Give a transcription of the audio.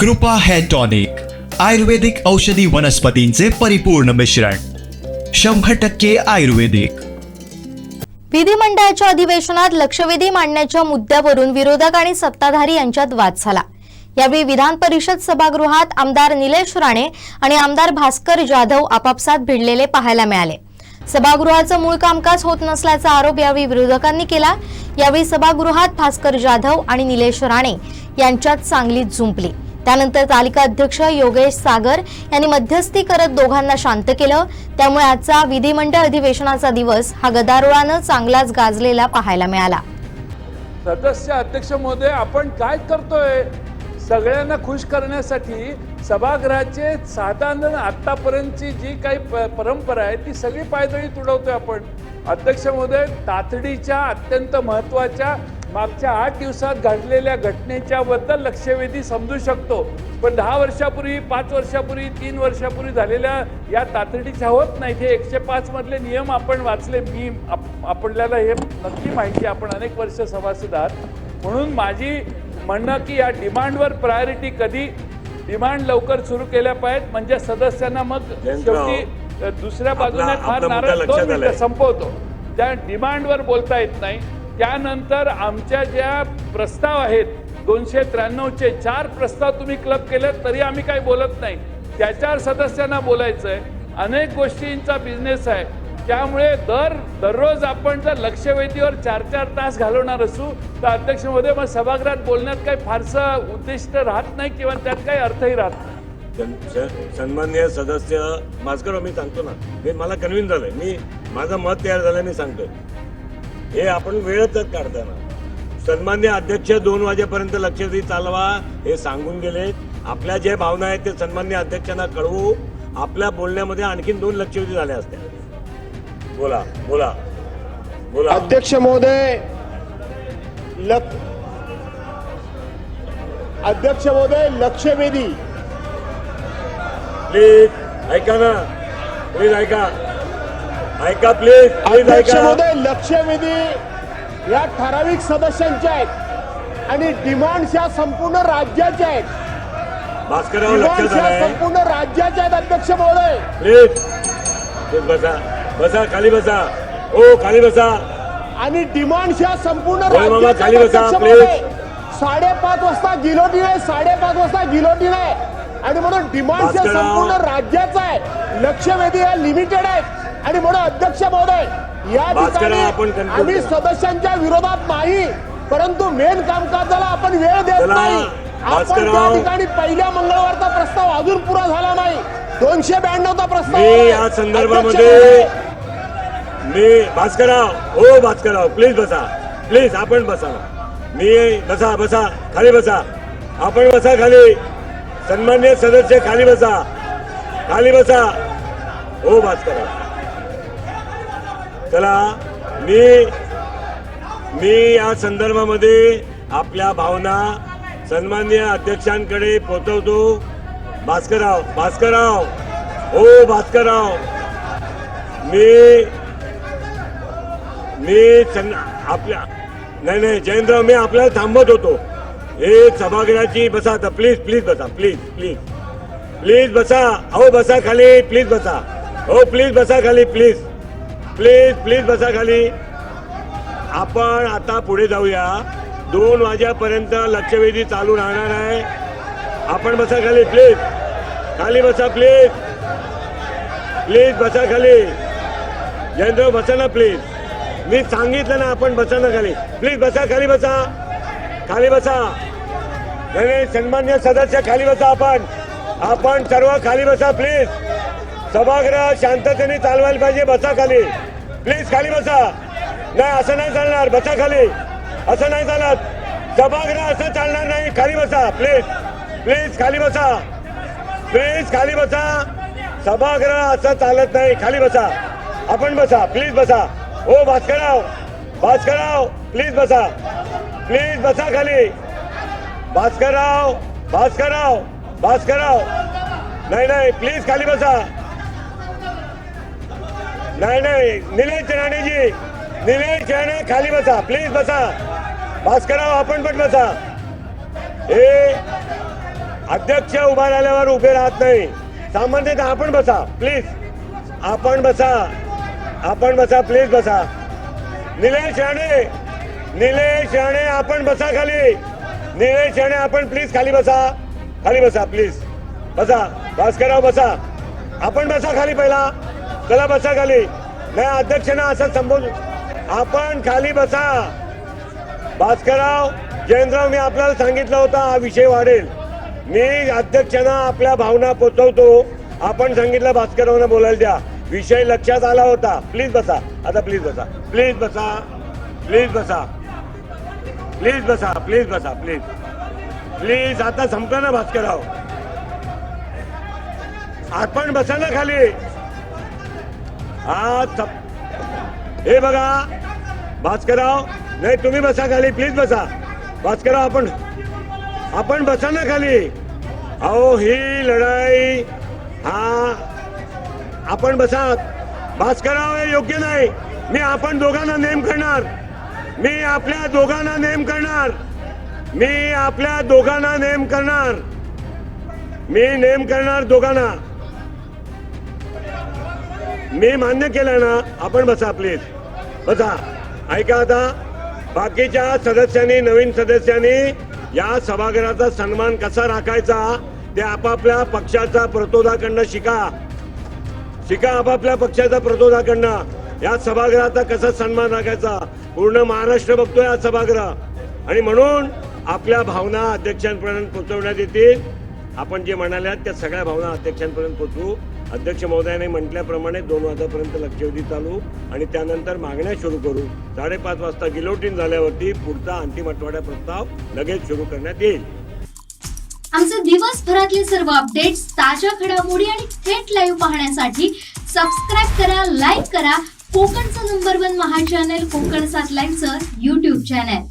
कृपा hair tonic आयुर्वेदिक औषधी वनस्पतींचे परिपूर्ण मिश्रण शंभर टक्के आयुर्वेदिक. विधिमंडळाच्या अधिवेशनात लक्षवेधी मांडण्याच्या मुद्द्यावरून विरोधक आणि सत्ताधारी यांच्यात वाद झाला. यावेळी विधान परिषद सभागृहात आमदार निलेश राणे आणि आमदार भास्कर जाधव आपापसात भिडलेले पाहायला मिळाले. सभागृहाचं मूळ कामकाज होत नसल्याचा आरोप यावेळी विरोधकांनी केला. यावेळी सभागृहात भास्कर जाधव आणि निलेश राणे यांच्यात चांगली झुंपली. त्यानंतर तालिका अध्यक्ष योगेश सागर यांनी मध्यस्थी करत दोघांना शांत केलं. त्यामुळे आजचा विधिमंडळ अधिवेशनाचा दिवस हा गदारोळानं चांगलाच गाजलेला पाहायला मिळाला. सदस्य अध्यक्ष महोदय आपण काय करतोय? सगळ्यांना खुश करण्यासाठी सभागृहाचे साधारण आतापर्यंतची जी काही प- परंपरा आहे ती सगळी पायदळी तुडवतोय आपण. अध्यक्ष महोदय तातडीच्या अत्यंत महत्त्वाच्या मागच्या आठ दिवसात घडलेल्या घटनेच्या बद्दल लक्षवेधी समजू शकतो. पण दहा वर्षापूर्वी पाच वर्षापूर्वी तीन वर्षापूर्वी झालेल्या या तातडीच्या होत नाहीत हे एकशे पाच मधले नियम आपण वाचले. मी आप- आपल्याला हे नक्की माहिती. आपण अनेक वर्ष सभासद आहात. म्हणून माझी म्हणणं की या डिमांडवर प्रायोरिटी कधी डिमांड लवकर सुरू केल्या पाहिजेत. म्हणजे सदस्यांना मग शेवटी दुसऱ्या बाजूने फार नाराज. संपवतो. त्या डिमांडवर बोलता येत नाही. त्यानंतर आमच्या ज्या प्रस्ताव आहेत दोनशे त्र्याण्णवचे चार प्रस्ताव तुम्ही क्लब केले तरी आम्ही काही बोलत नाही. त्याच्यावर सदस्यांना बोलायचं आहे अनेक गोष्टींचा बिझनेस आहे. त्यामुळे दर दररोज आपण जर लक्षवेधीवर चार चार तास घालवणार असू तर अध्यक्ष महोदय मग सभागृहात बोलण्यात काही फारसं उद्दिष्ट राहत नाही किंवा त्यात काही अर्थही राहत नाही. सन्मान्य सदस्य माझकर मी सांगतो ना हे मला कन्व्हिन्स झालंय. मी माझं मत तयार झालं मी सांगतोय. हे आपण वेळच काढताना. सन्मान्य अध्यक्ष दोन वाजेपर्यंत लक्षवेधी चालवा हे सांगून गेले. आपल्या ज्या भावना आहेत ते सन्मान्य अध्यक्षांना कळवू. आपल्या बोलण्यामध्ये आणखीन दोन लक्षवेधी झाल्या असत्या. बोला बोला. बोला. अध्यक्ष महोदय लक अध्यक्ष महोदय लक्षवेधी. प्लीज ऐका ना. प्लीज ऐका. ऐका प्लीज प्लीज ऐका. लक्षवेधी या ठराविक सदस्यांच्या आहेत आणि डिमांड्स या संपूर्ण राज्याच्या आहेत. भास्करराव लक्षात आलंय संपूर्ण राज्याच्या आहेत अध्यक्ष महोदय. प्लीज प्लीज बसा. बसा खाली बसा. ओ खाली बसा. आणि डिमांड्स या संपूर्ण होय मामा, राज्याच्या खाली आहेत, बसा, अध्यक्ष. महोदय. साडेपाच वाजता गिलोटीन आहे साडेपाच वाजता गिलोटीन आहे आणि म्हणून डिमांड्स या भास्करराव. संपूर्ण राज्याचा आहे. लक्षवेधी या लिमिटेड आहेत. आणि म्हणून अध्यक्ष महोदय या ठिकाणी आम्ही. सदस्यांच्या विरोधात नाही परंतु मेन कामकाजाला आपण वेळ देत नाही. आपण. त्या ठिकाणी पहिल्या मंगळवारचा प्रस्ताव अजून पुरा झाला नाही. दोनशे ब्याण्णवचा प्रस्ताव. या संदर्भामध्ये मी भास्करराव ओ भास्करराव प्लीज बसा. प्लीज आपण बसा. मी बसा बसा खाली बसा. आपण बसा खाली. सन्मान्य सदस्य खाली बसा. खाली बसा. ओ भास्करराव चला मी मी या संदर्भामध्ये आपल्या भावना सन्मान्य अध्यक्षांकडे पोहोचवतो भास्करराव भास्करराव हो भास्करराव. मी मी आपल्या नाही नाही जयंतराव मी आपल्याला थांबत होतो. हे सभागृहाची बसा आता प्लीज प्लीज बसा प्लीज प्लीज प्लीज बसा अहो बसा खाली प्लीज बसा. हो प्लीज बसा खाली प्लीज प्लीज प्लीज बसा खाली. आपण आता पुढे जाऊया. दोन वाजेपर्यंत लक्षवेधी चालू राहणार आहे. आपण बसा खाली प्लीज. खाली बसा प्लीज. प्लीज बसा खाली. जयंतराव बसा ना प्लीज. मी सांगितलं ना आपण बसा ना खाली. प्लीज बसा खाली बसा. खाली बसा. गणेश सन्मान्य सदस्य खाली बसा आपण. आपण सर्व खाली बसा प्लीज. सभागृह शांततेने चालवायला पाहिजे बसा खाली. प्लीज खाली बसा. नाही असं नाही चालणार. बसा खाली. असं नाही चालत सभागृह असं चालणार नाही. खाली बसा. प्लीज प्लीज खाली बसा. प्लीज खाली बसा. सभागृह असं चालत नाही. खाली बसा. आपण बसा. प्लीज बसा. ओ भास्करराव. भास्करराव प्लीज बसा. प्लीज बसा खाली. भास्करराव भास्करराव भास्करराव. नाही नाही. प्लीज खाली बसा. नाही नाही. निलेश राणेजी. निलेश राणे खाली बसा. प्लीज बसा. भास्करराव आपण पण बसा. हे अध्यक्ष उभा राहिल्यावर उभे राहत नाही. सामान्यतः आपण बसा. प्लीज आपण बसा. आपण बसा. प्लीज बसा. निलेश राणे. निलेश राणे आपण बसा खाली. निलेश राणे आपण प्लीज खाली बसा. खाली बसा प्लीज बसा. भास्करराव बसा. आपण बसा खाली पहिला. चला बसा खाली. नाही अध्यक्षांना असं संबोध आपण खाली बसा. भास्करराव जयंतराव मी आपल्याला सांगितलं होता हा विषय वाढेल. मी अध्यक्षांना आपल्या भावना पोचवतो. आपण सांगितलं भास्कररावना बोलायला द्या. विषय लक्षात आला होता. प्लीज बसा. आता प्लीज बसा. प्लीज बसा. प्लीज बसा. प्लीज बसा. प्लीज बसा. प्लीज. प्लीज आता संपलं ना भास्करराव. आपण बसा ना खाली. आज हे बघा भास्करराव नाही तुम्ही बसा खाली प्लीज बसा. भास्करराव आपण. आपण बसा ना खाली. अहो ही लढाई हा आपण बसा भास्करराव हे योग्य नाही. मी आपण दोघांना नेम करणार. मी आपल्या दोघांना नेम करणार. मी आपल्या दोघांना नेम करणार. मी नेम करणार दोघांना. मी मान्य केलं ना आपण बसा प्लीज बसा. ऐका आता बाकीच्या सदस्यांनी नवीन सदस्यांनी या सभागृहाचा सन्मान कसा राखायचा ते आपापल्या पक्षाचा प्रतोदाकडनं शिका. शिका आपापल्या पक्षाचा प्रतोदाकडनं. या सभागृहाचा कसा सन्मान राखायचा? पूर्ण महाराष्ट्र बघतोय हा सभागृह. आणि म्हणून आपल्या भावना अध्यक्षांपर्यंत पोहोचवण्यात येतील. आपण जे म्हणाल्या त्या सगळ्या भावना अध्यक्षांपर्यंत पोहोचवू. अध्यक्ष महोदयाने म्हटल्याप्रमाणे दोन वाजेपर्यंत लक्षवेधी चालू आणि त्यानंतर मागण्या सुरू करू. साडेपाच वाजता गिलोटीन झाल्यावरती पुढचा अंतिम आठवड्या प्रस्ताव लगेच सुरू करण्यात येईल. आमचे दिवसभरातले सर्व अपडेट्स ताज्या घडामोडी आणि थेट लाईव्ह पाहण्यासाठी सबस्क्राईब करा लाईक करा. कोकणचं नंबर वन महा चॅनल कोकण सात लाईव्हचं युट्यूब चॅनल